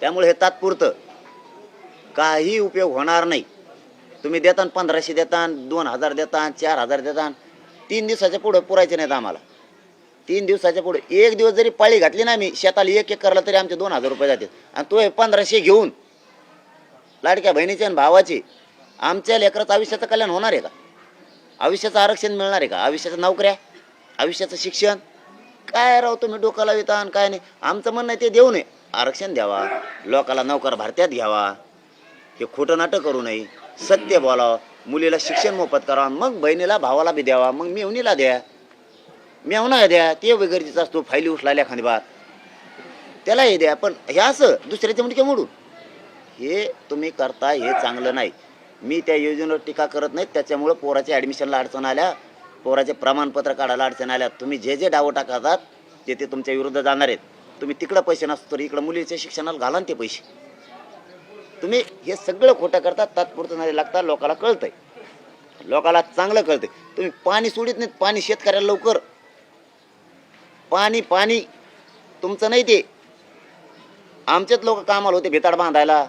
त्यामुळे हे तात्पुरतं. काही उपयोग होणार नाही. तुम्ही देता पंधराशे देता दोन हजार देता चार हजार देतान तीन दिवसाच्या पुढं पुरायचे नाहीत आम्हाला. तीन दिवसाच्या पुढे एक दिवस जरी पाळी घातली ना मी शेताला एक एक करला तरी आमचे दोन हजार रुपये जातील. आणि तो हे पंधराशे घेऊन लाडक्या बहिणीचे आणि भावाचे आमच्या लेकराचं आयुष्याचं कल्याण होणार आहे का? आयुष्याचं आरक्षण मिळणार आहे का? आयुष्याच्या नोकऱ्या आयुष्याचं शिक्षण? काय राव तुम्ही डोकं वितान काय नाही. आमचं म्हणणं आहे ते देऊ नये. आरक्षण द्यावा लोकाला नोकर भारत्यात घ्यावा. हे खोटं नाटक करू नये. सत्य बोलावं मुलीला शिक्षण मोफत करावं मग बहिणीला भावाला बी द्यावा. मग मेवणीला द्या. मेवणा द्या. ते वगैरेचा असतो. फायली उचलाल्या एखादी त्याला हे द्या. पण हे असं दुसऱ्याच्या मुंडके मोडून हे तुम्ही करता हे चांगलं नाही. मी त्या योजनेवर टीका करत नाही त्याच्यामुळं पोराच्या ॲडमिशनला अडचण आल्या. पोराचे प्रमाणपत्र काढायला अडचण आल्या. तुम्ही जे जे डाव टाकतात ते ते तुमच्या विरुद्ध जाणार आहेत. तुम्ही तिकडं पैसे नसतो तर इकडं मुलीच्या शिक्षणाला घालान ते पैसे. तुम्ही हे सगळं खोटं करता तात्पुरतं नाही लागता लोकाला कळतंय. लोकाला चांगलं कळतंय. तुम्ही पाणी सोडित नाहीत पाणी शेतकऱ्याला लवकर. पाणी पाणी तुमचं नाही ते. आमचेच लोक कामाला होते भिताड बांधायला.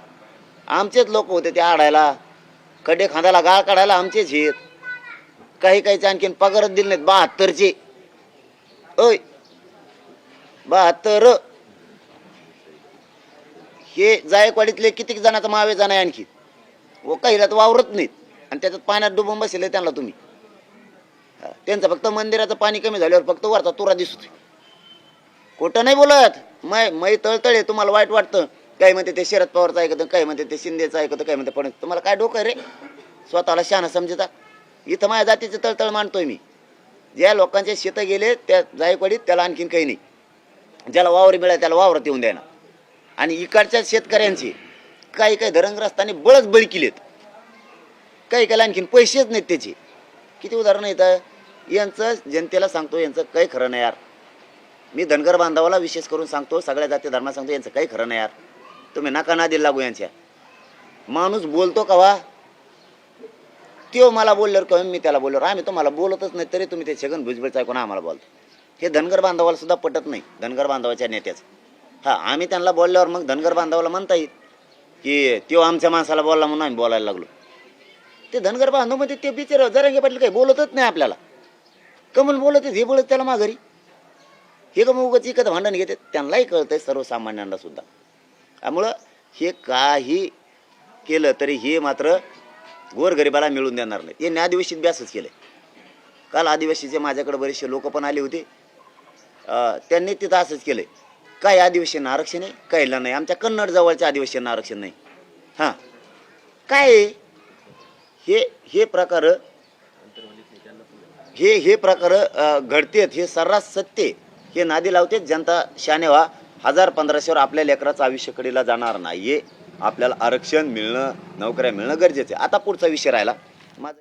आमचेच लोक होते ते आडायला. खड्डे खांदायला गाळ काढायला आमचेच आहेत. काही काहीचे आणखीन पगारच दिले नाहीत बहात्तरचे. ओय बहात्तर. हे जायकवाडीतले किती जणांचा मावे जाण आहे आणखी? हो, व काहीला तर वावरत नाहीत. आणि त्याच्यात पाण्यात डुबून बसले त्यांना तुम्ही. हा, त्यांचं फक्त मंदिराचं पाणी कमी झाल्यावर फक्त वरचा तुरा दिसतो खोटं नाही बोलत. मै मै तळतळे तुम्हाला वाईट वाटतं. काही म्हणते ते शरद पवारचं ऐकतं काही म्हणते ते शिंदेचं ऐकतं काही म्हणते पण तुम्हाला काय डोकं रे? स्वतःला शहाणा समजता. इथं माझ्या जातीचं तळतळ मानतोय मी. ज्या लोकांचे शेतं गेले त्या जायकवाडीत त्याला आणखीन काही नाही. ज्याला वावर मिळाला त्याला वावरात येऊन द्याना आणि इकडच्या शेतकऱ्यांची काही काही धरणग्रस्तांनी बळच बळी केलेत. काही काही आणखीन पैसेच नाहीत त्याचे. किती उदाहरणं येतं यांचं जनतेला सांगतो यांचं काही खरं नाही यार. मी धनगर बांधवाला विशेष करून सांगतो सगळ्या जाती धर्मात सांगतो यांचं काही खरं नाही यार. तुम्ही नका नादी लागू यांच्या. माणूस बोलतो का वा त्यो मला बोलल्यावर किंवा मी त्याला बोलल्यावर आम्ही तुम्हाला बोलतच नाही तरी तुम्ही ते छगन भुजबळचं ऐकून आम्हाला बोलतो? हे धनगर बांधवाला सुद्धा पटत नाही धनगर बांधवाच्या नेत्याचं. हां आम्ही त्यांना बोलल्यावर मग धनगर बांधवाला म्हणता येईल की त्यो आमच्या माणसाला बोलला म्हणून आम्ही बोलायला लागलो. ते धनगर बांधवमध्ये ते बिचार जरांगे पाटील काही बोलतच नाही आपल्याला. कमल बोलत आहेत, हे बोलत त्याला माघारी. हे का मग इकत भांडण घेते त्यांनाही कळतंय सर्वसामान्यांना सुद्धा. त्यामुळं हे काही केलं तरी हे मात्र गोरगरिबाला मिळून देणार नाही. हे न्यादिवशीत बी असंच केलंय. काल आदिवासीचे माझ्याकडे बरेचसे लोक पण आले होते. त्यांनी तिथं असंच केलंय. काही आदिवासींना आरक्षण आहे? काहीला नाही. आमच्या कन्नड जवळच्या आदिवासींना आरक्षण नाही. हां. काय हे हे प्रकार हे हे प्रकार घडतेत हे सर्रास सत्य हे नादी लावतेत. जनता शानेवा हजार पंधराशेवर आपल्या लेकराचं आयुष्य कडेला जाणार नाहीये. आपल्याला आरक्षण मिळणं नोकऱ्या मिळणं गरजेचं आहे. आता पुढचा विषय राहिला. माझा